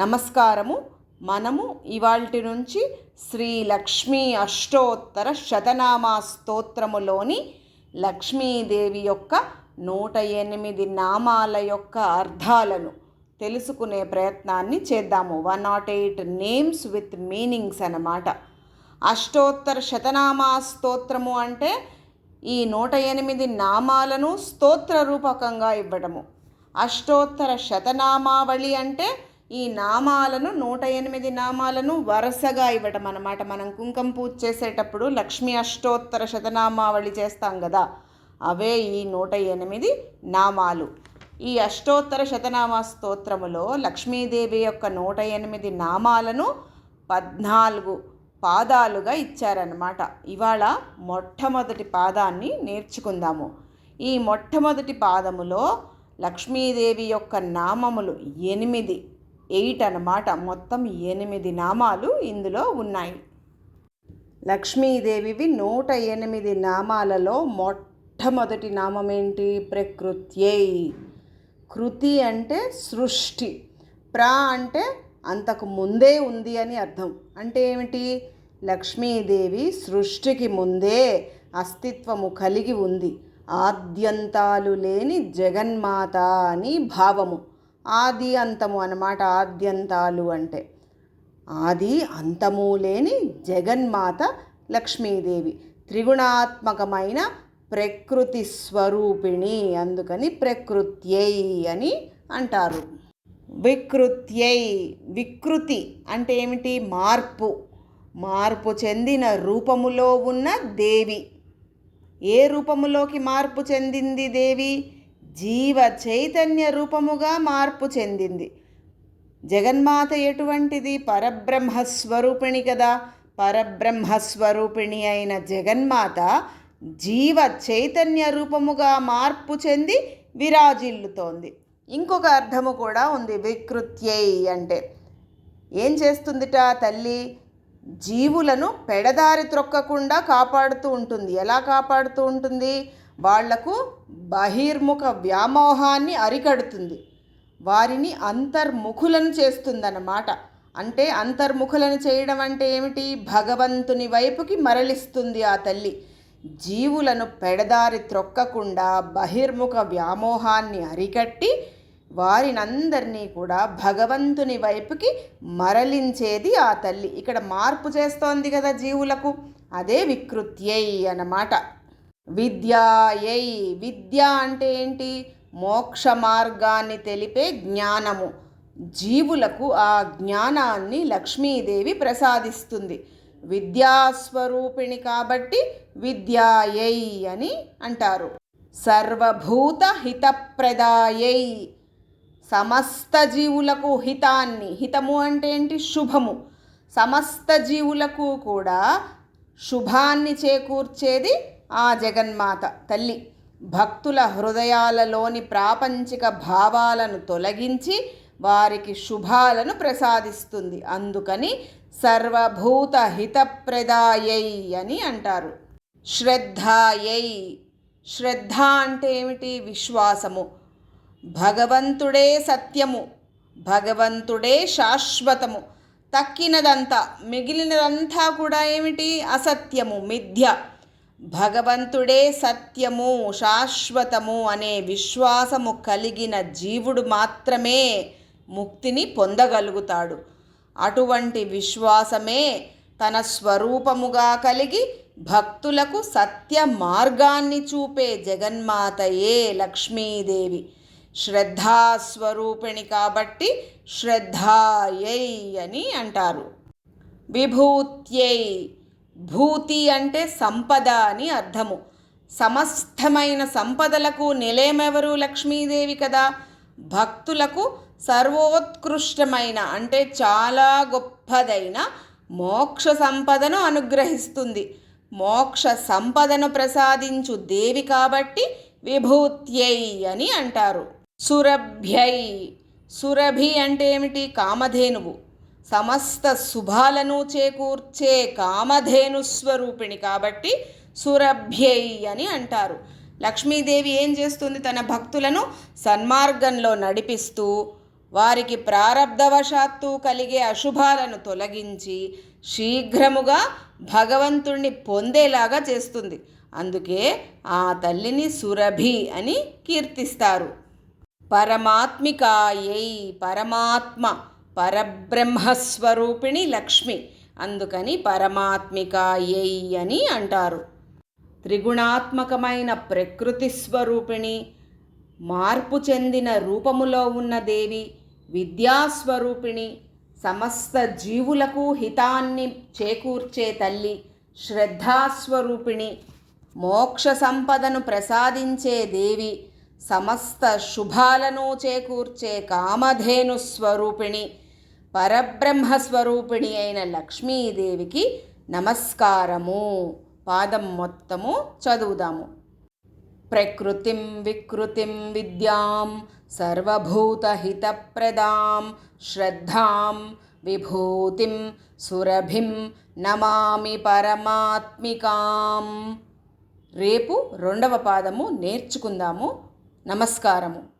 నమస్కారము. మనము ఇవాల్టి నుంచి శ్రీ లక్ష్మీ అష్టోత్తర శతనామా స్తోత్రములోని లక్ష్మీదేవి యొక్క నూట ఎనిమిది నామాల యొక్క అర్థాలను తెలుసుకునే ప్రయత్నాన్ని చేద్దాము. One nought eight names with meanings అన్నమాట. అష్టోత్తర శతనామా స్తోత్రము అంటే ఈ నూట ఎనిమిది నామాలను స్తోత్ర రూపకంగా ఇవ్వడము. అష్టోత్తర శతనామావళి అంటే ఈ నామాలను నూట ఎనిమిది నామాలను వరుసగా ఇవ్వటం అన్నమాట. మనం కుంకుమ పూజ చేసేటప్పుడు లక్ష్మీ అష్టోత్తర శతనామావళి చేస్తాం కదా అవే ఈ నూట ఎనిమిది నామాలు. ఈ అష్టోత్తర శతనామా స్తోత్రములో లక్ష్మీదేవి యొక్క నూట ఎనిమిది నామాలను పద్నాలుగు పాదాలుగా ఇచ్చారన్నమాట. ఇవాళ మొట్టమొదటి పాదాన్ని నేర్చుకుందాము. ఈ మొట్టమొదటి పాదములో లక్ష్మీదేవి యొక్క నామములు ఎనిమిది ఎయిట్ అన్నమాట. మొత్తం ఎనిమిది నామాలు ఇందులో ఉన్నాయి. లక్ష్మీదేవివి నూట ఎనిమిది నామాలలో మొట్టమొదటి నామం ఏంటి ప్రకృత్యై. కృతి అంటే సృష్టి. ప్ర అంటే అంతకు ముందే ఉంది అని అర్థం. అంటే ఏమిటి? లక్ష్మీదేవి సృష్టికి ముందే అస్తిత్వము కలిగి ఉంది. ఆద్యంతాలు లేని జగన్మాత అని భావము. ఆది అంతము అన్నమాట ఆద్యంతాలు అంటే. ఆది అంతము లేని జగన్మాత లక్ష్మీదేవి త్రిగుణాత్మకమైన ప్రకృతి స్వరూపిణి అందుకని ప్రకృత్యై అని అంటారు. వికృత్యై వికృతి అంటే ఏమిటి? మార్పు. మార్పు చెందిన రూపములో ఉన్న దేవి. ఏ రూపములోకి మార్పు చెందింది దేవి? జీవ చైతన్య రూపముగా మార్పు చెందింది. జగన్మాత ఎటువంటిది? పరబ్రహ్మస్వరూపిణి కదా. పరబ్రహ్మస్వరూపిణి అయిన జగన్మాత జీవ చైతన్య రూపముగా మార్పు చెంది విరాజిల్లుతోంది. ఇంకొక అర్థము కూడా ఉంది వికృత్యై అంటే. ఏం చేస్తుందిట తల్లి? జీవులను పెడదారి త్రొక్కకుండా కాపాడుతూ ఉంటుంది. ఎలా కాపాడుతూ ఉంటుంది? వాళ్ళకు బహిర్ముఖ వ్యామోహాన్ని అరికడుతుంది. వారిని అంతర్ముఖులను చేస్తుందన్నమాట. అంటే అంతర్ముఖులను చేయడం అంటే ఏమిటి? భగవంతుని వైపుకి మరలిస్తుంది ఆ తల్లి. జీవులను పెడదారి త్రొక్కకుండా బహిర్ముఖ వ్యామోహాన్ని అరికట్టి వారినందరినీ కూడా భగవంతుని వైపుకి మరలించేది ఆ తల్లి. ఇక్కడ మార్పు చేస్తోంది కదా జీవులకు. అదే వికృత్యై అన్నమాట. విద్యాయై విద్య అంటే ఏంటి? మోక్ష మార్గాన్ని తెలిపే జ్ఞానము. జీవులకు ఆ జ్ఞానాన్ని లక్ష్మీదేవి ప్రసాదిస్తుంది. విద్యాస్వరూపిణి కాబట్టి విద్యాయై అని అంటారు. సర్వభూత హితప్రదాయై. సమస్త జీవులకు హితాన్ని. హితము అంటే ఏంటి? శుభము. సమస్త జీవులకు కూడా శుభాన్ని చేకూర్చేది ఆ జగన్మాత తల్లి భక్తుల హృదయాలలోని ప్రాపంచిక భావాలను తొలగించి వారికి శుభాలను ప్రసాదిస్తుంది. అందుకని సర్వభూత హితప్రదాయై అని అంటారు. శ్రద్ధాయై. శ్రద్ధ అంటే ఏమిటి? విశ్వాసము. భగవంతుడే సత్యము. భగవంతుడే శాశ్వతము. తక్కినదంతా మిగిలినదంతా కూడా ఏమిటి? అసత్యము మిథ్య. భగవంతుడే సత్యము శాశ్వతము అనే విశ్వాసము కలిగిన జీవుడు మాత్రమే ముక్తిని పొందగలుగుతాడు. అటువంటి విశ్వాసమే తన స్వరూపముగా కలిగి భక్తులకు సత్య మార్గాన్ని చూపే జగన్మాతయే లక్ష్మీదేవి. శ్రద్ధాస్వరూపిణి కాబట్టి శ్రద్ధాయై అని అంటారు. విభూత్యై భూతి అంటే సంపద అని అర్థము. సమస్తమైన సంపదలకు నిలయమెవరు లక్ష్మీదేవి కదా? భక్తులకు సర్వోత్కృష్టమైన అంటే చాలా గొప్పదైన మోక్ష సంపదను అనుగ్రహిస్తుంది. మోక్ష సంపదను ప్రసాదించు దేవి కాబట్టి విభూత్యై అని అంటారు. సురభ్యై. సురభి అంటే ఏమిటి? కామధేనువు. సమస్త శుభాలను చేకూర్చే కామధేను స్వరూపిణి కాబట్టి సురభ్యై అని అంటారు. లక్ష్మీదేవి ఏం చేస్తుంది? తన భక్తులను సన్మార్గంలో నడిపిస్తూ వారికి ప్రారబ్ధవశాత్తు కలిగే అశుభాలను తొలగించి శీఘ్రముగా భగవంతుణ్ణి పొందేలాగా చేస్తుంది. అందుకే ఆ తల్లిని సురభి అని కీర్తిస్తారు. పరమాత్మికాయై పరమాత్మ పరబ్రహ్మస్వరూపిణి లక్ష్మి. అందుకని పరమాత్మికాయై అని అంటారు. త్రిగుణాత్మకమైన ప్రకృతి స్వరూపిణి మార్పు చెందిన రూపములో ఉన్న దేవి విద్యాస్వరూపిణి సమస్త జీవులకు హితాన్ని చేకూర్చే తల్లి శ్రద్ధాస్వరూపిణి మోక్ష సంపదను ప్రసాదించే దేవి సమస్త శుభాలను చేకూర్చే కామధేను స్వరూపిణి పరబ్రహ్మస్వరూపిణి అయిన లక్ష్మీదేవికి నమస్కారము. పాదం మొత్తము చదువుదాము. ప్రకృతిం వికృతిం విద్యాం సర్వభూతహితప్రదాం. శ్రద్ధాం విభూతిం సురభిం నమామి పరమాత్మికాం. రేపు రెండవ పాదము నేర్చుకుందాము. నమస్కారము.